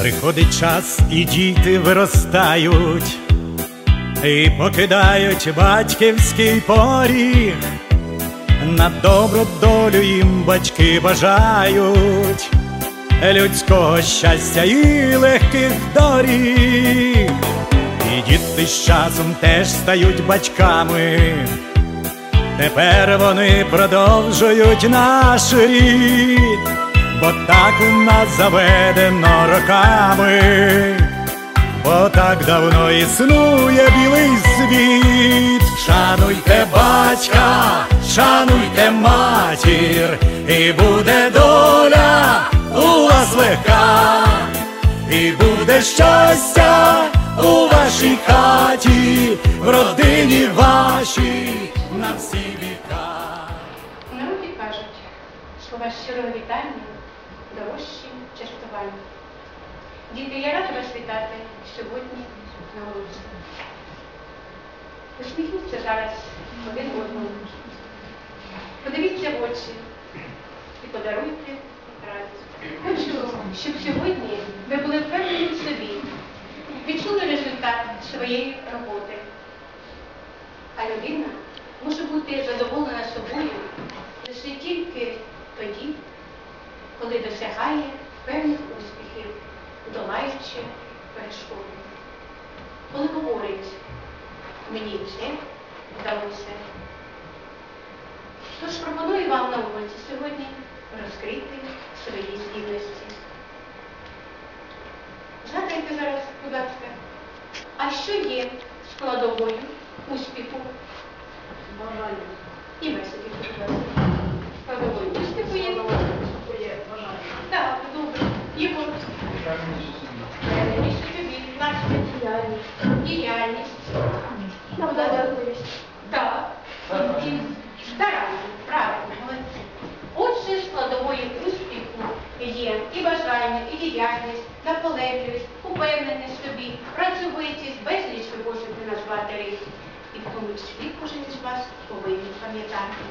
Приходить час, і діти виростають, і покидають батьківський поріг, на добру долю їм батьки бажають людського щастя і легких доріг, і діти з часом теж стають батьками. Тепер вони продовжують наш рід, бо так у нас заведено роками, бо так давно існує білий світ. Шануйте батька, шануйте матір, і буде доля у вас легка, і буде щастя у вашій хаті, в родині вашій на всі віка. Народі кажуть, слова щирого вітання дорожчі частування. Діти, я рада вас вітати сьогодні на вулиці. Усміхніться зараз один одному. Подивіться в очі і подаруйте радість. Хочу, щоб сьогодні ви були впевнені в собі, відчули результат своєї роботи. А людина може бути задоволена собою лише тільки тоді, коли досягає певних успіхів, долаючи перешкоди. Коли говорить, мені це вдалося. Тож пропоную вам на уроці сьогодні розкрити свої здібності. Згадайте зараз, будь ласка, а що є складовою успіху? Бажання. І ви собі, будь ласка. Ласка. Так. І Старання. Правильно, молодці. Отже, складовою успіху є і бажання, і діяльність, наполегливість, упевненість собі, працьовитість, безліч ви можете назвати рис. І в тому числі кожен із вас повинен пам'ятати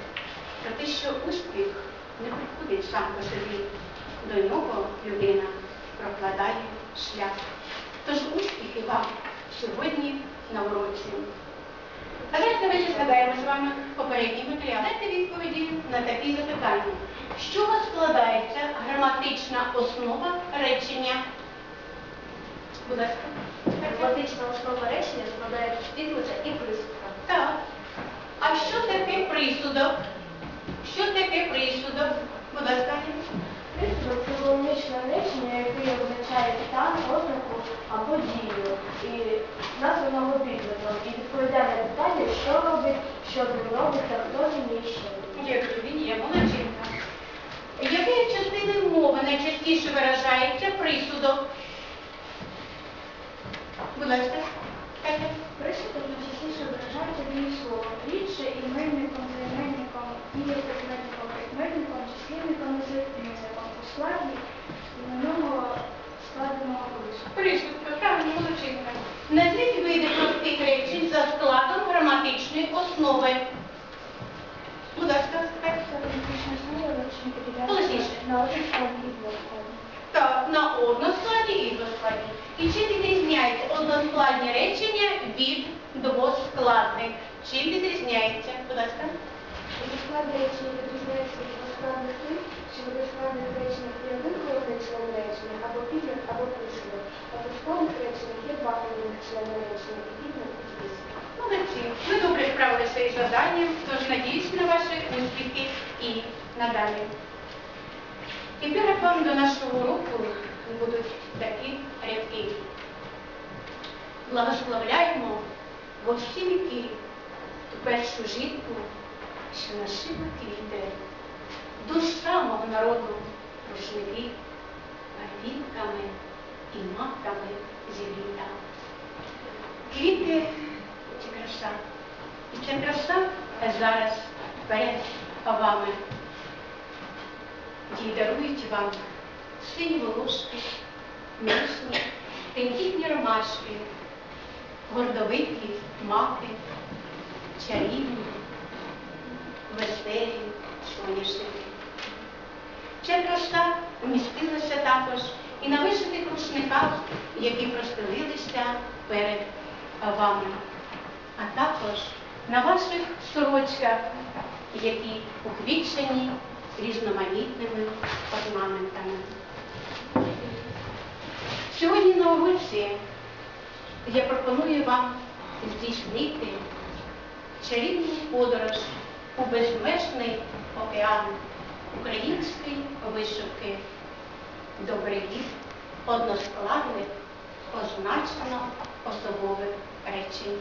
про те, що успіх не приходить сам по собі. До нього людина прокладає шлях. Тож успіхи вам сьогодні на уроці. Давайте давайте згадаємо з вами попередній матеріал. Дайте відповіді на такі запитання. З чого складається граматична основа речення? Будь ласка. Граматична основа речення складається з підмета і присудка. Так. А що таке присудок? Що таке присудок? Будь ласка. Логічне речення, яке означає стан, ознаку або дію. І названого підметом. І відповідає на питання, що робить, що не робить, та хто зміє що. Якщо він є молодчинка. Якої частини мови найчастіше виражається присудок? Будь ласка. Катя. Присудок найчастіше виражається дієсловом. Рідше іменником, займенником, дієприкметником, прикметником, числівником і злитницяком у складі іменного складеного присудку. Присудка, правильно, молодчинка. Назвіть види простих речень за складом граматичної. Будь ласка, речення Голосніше. Так, на односкладні і двоскладні. І чим відрізняється односкладні речення від двоскладних? Чим відрізняється? Будь ласка. Односкладне речення відрізняється від двоскладних тим, що в односкладних реченнях є один головний член речення, або підмет, або присудок. А в двоскладних реченнях є два головних члени речення, і підмет, і присудок. Молодці. Ви добре справилися із тож надіюсь на ваші успіхи і надалі. Тепер вам до нашого уроку будуть такі рядки. Благословляємо во всі віки ту першу жінку, що нашила квіти, душа мого народу рушники, гарвінками і маками зіліта. Квіти це краса. І ця краса зараз перед вами. Ті дарують вам сині волошки, міцні, тендітні ромашки, гордовиті маки, чарівні, веселі соняшники. Ця краса вмістилася також і на вишитих рушниках, які простелилися перед вами, а також на ваших сорочках, які уквітчені різноманітними орнаментами. Сьогодні на уроці я пропоную вам здійснити чарівну подорож у безмежний океан української вишивки до берегів односкладних, означено особових речень.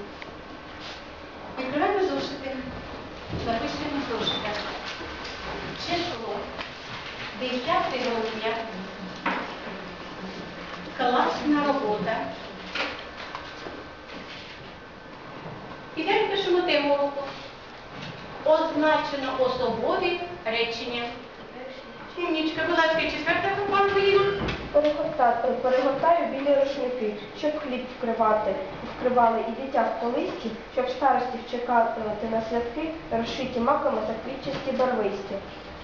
Відкриваємо зошити, записуємо зошити. Число 10 грудня. Класна робота. І далі пишемо тему. Означено особові речення. Умнічка, будь ласка, четверта група Ангеліна. Перегортаю білі рушники, щоб хліб вкривати, вкривали і дитя в колисті, щоб старості чекати на святки, розшиті маками та квітчасті барвисті.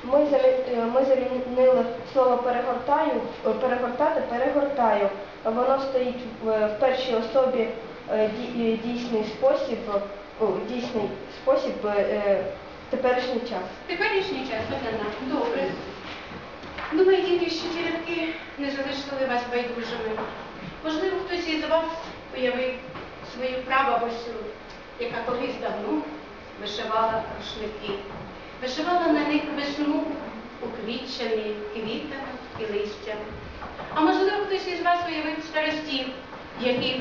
Ми, е, ми замінили слово перегортаю, е, перегортати, перегортаю. Воно стоїть в, в першій особі е, ді- е, дійсний спосіб, дійсний спосіб е, теперішній час. Теперішній час, Олена. Добре. Думаю, діти, що ті рядки не залишили вас байдужими. Можливо, хтось із вас уявив свою прабабусю, яка колись давно вишивала рушники. Вишивала на них весну уквітчені квітами і листям. А можливо, хтось із вас уявив старостів, яких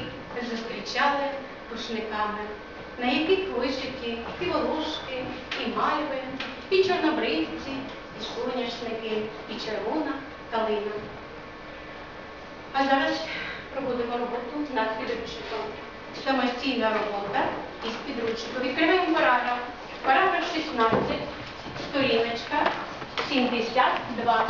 зустрічали рушниками, на яких вишиті і волошки, і мальви, і чорнобривці, і соняшники, і червона калина. А зараз проводимо роботу над підручником. Самостійна робота із підручником. Відкриваємо параграф. Параграф 16, сторіночка 72.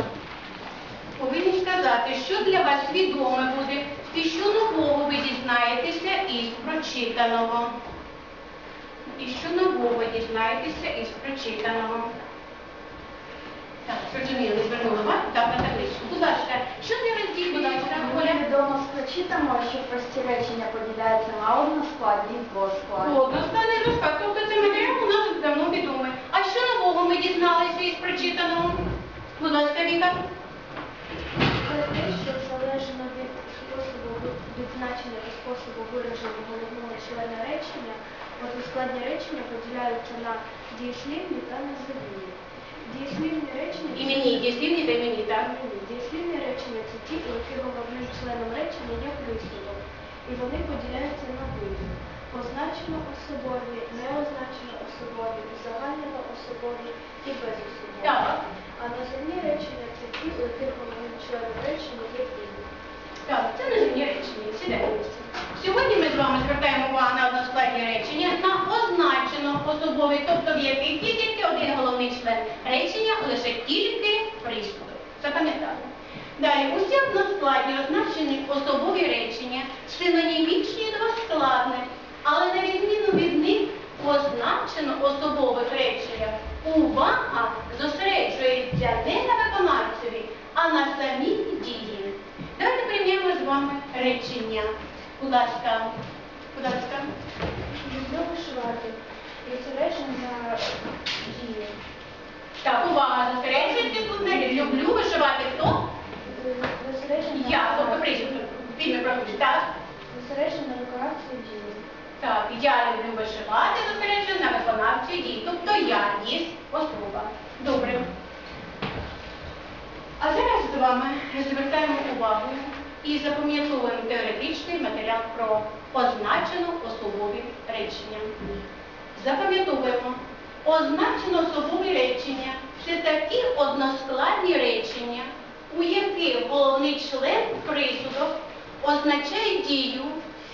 Повинні сказати, що для вас відоме буде і що нового ви дізнаєтеся із прочитаного. І що нового дізнаєтеся із прочитаного. Так, зрозуміло, звернула увагу, так, на табличку. Будь ласка, що вас дій, будь ласка, Оля? Відомо з прочитаного, що прості речення поділяються на односкладні і двоскладні. Односкладний розклад, тобто цей матеріал у нас давно відомий. А що нового ми дізналися із прочитаного? Будь ласка, Віка. Це те, що залежно від способу відзначення та способу вираження головного члена речення, односкладні речення поділяються на дієслівні та називні. Дієслівні речення Імені, дійслівні та імені, так? Дієслівні речення це ті, у яких головним членом речення є присудок, і вони поділяються на види. Означено особові, неозначено особові, узагальнено особові і безособові. Так. А називні речення це ті, у яких головним членом речення є види. Так, це називні речення. Сідаємо. Сьогодні ми з вами звертаємо увагу на односкладні речення, на означено особові, тобто в яких є тільки один головний член речення, лише тільки присудок. Запам'ятали. Далі, усі односкладні означені особові речення синонімічні до складних, але на відміну від них означено особових реченнях увага зосереджується не на виконавцеві, а на самій дії. Давайте приймемо з вами речення. Ласка, будь ласка. Люблю вишивати. Зосередження на дії. Так, увага, тут на люблю вишивати хто? Зосередження Я, тобто прийшов. Фільми проходить, так? Зосередження на виконавції дії. Так, я люблю вишивати зосереджено на виконавчій дії, тобто я є особа. Добре. А зараз з вами звертаємо увагу і запам'ятовуємо теоретичний матеріал про означено особові речення. Запам'ятовуємо, означено особові речення це такі односкладні речення, у яких головний член присудок означає дію,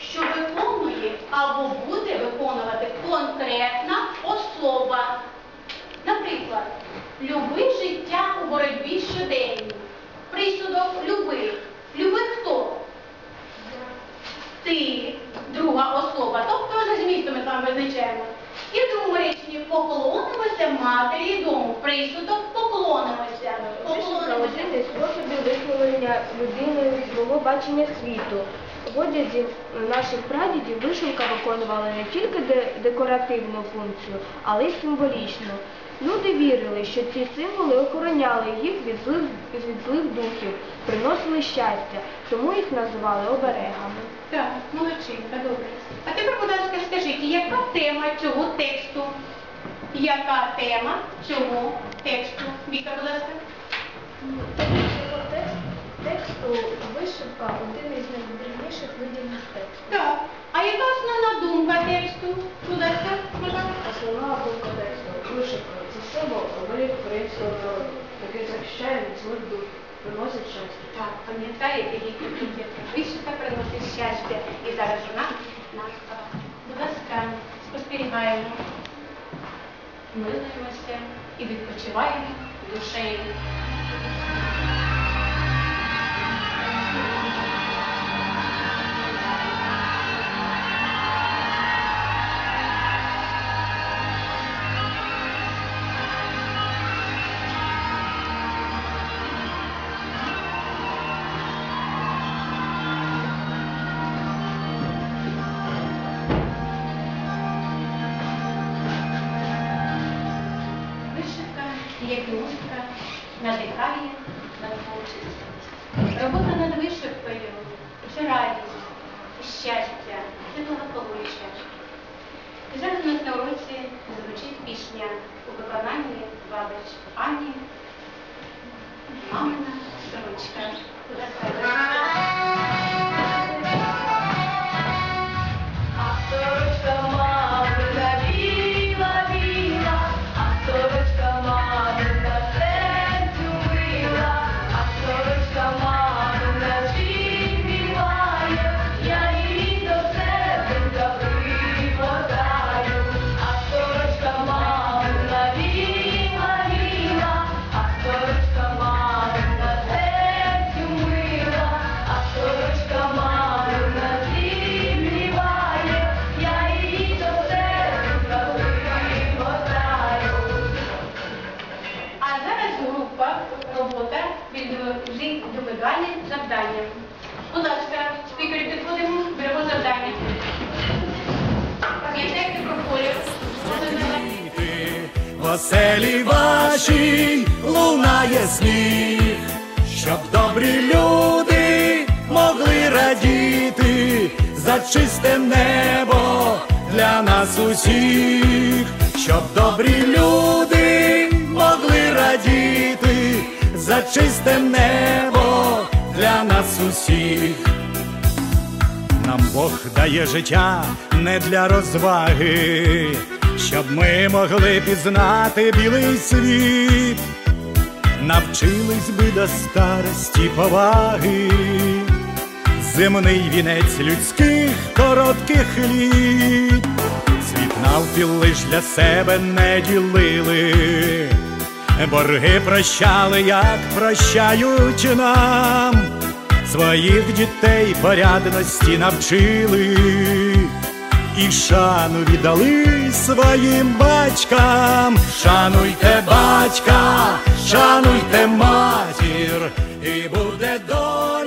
що виконує або буде виконувати конкретна особа. Наприклад, люби життя у боротьбі щоденній. Присудок люби. Люби хто? Ти, друга особа. Тобто за змістом ми з вами визначаємо. І в другому реченні поклонимося матері дому. Присудок поклонимося. Поклонимося. способів висловлення людини свого бачення світу. В одязі наших прадідів вишивка виконувала не тільки декоративну функцію, але й символічну. Люди вірили, що ці символи охороняли їх від злих, від злих духів, приносили щастя, тому їх називали оберегами. Так, молодчинка, добре. А тепер, будь ласка, скажіть, яка тема цього тексту? Яка тема цього тексту? Віка, будь ласка. Тексту вишивка один із найдрібніших видів мистецтва. Так. А яка основна думка тексту? Будь ласка, пожалуйста. Основна думка тексту вишивка це ми українського народу, який захищає від приносить щастя. Так, пам'ятаєте, які тут вишивка приносить щастя. І зараз вона нас. Ласка, спостерігаємо, милуємося і відпочиваємо душею. Уроці звучить пісня у виконанні бабич Ані Мамина сорочка. Оселі вашій лунає сміх, щоб добрі люди могли радіти за чисте небо для нас усіх, щоб добрі люди могли радіти за чисте небо для нас усіх. Нам Бог дає життя не для розваги, щоб ми могли пізнати білий світ, навчились би до старості поваги, земний вінець людських коротких літ, світ навпіл лиш для себе не ділили, борги прощали, як прощають нам. Своїх дітей порядності навчили. І шану віддали своїм батькам. Шануйте батька, шануйте матір, і буде доля.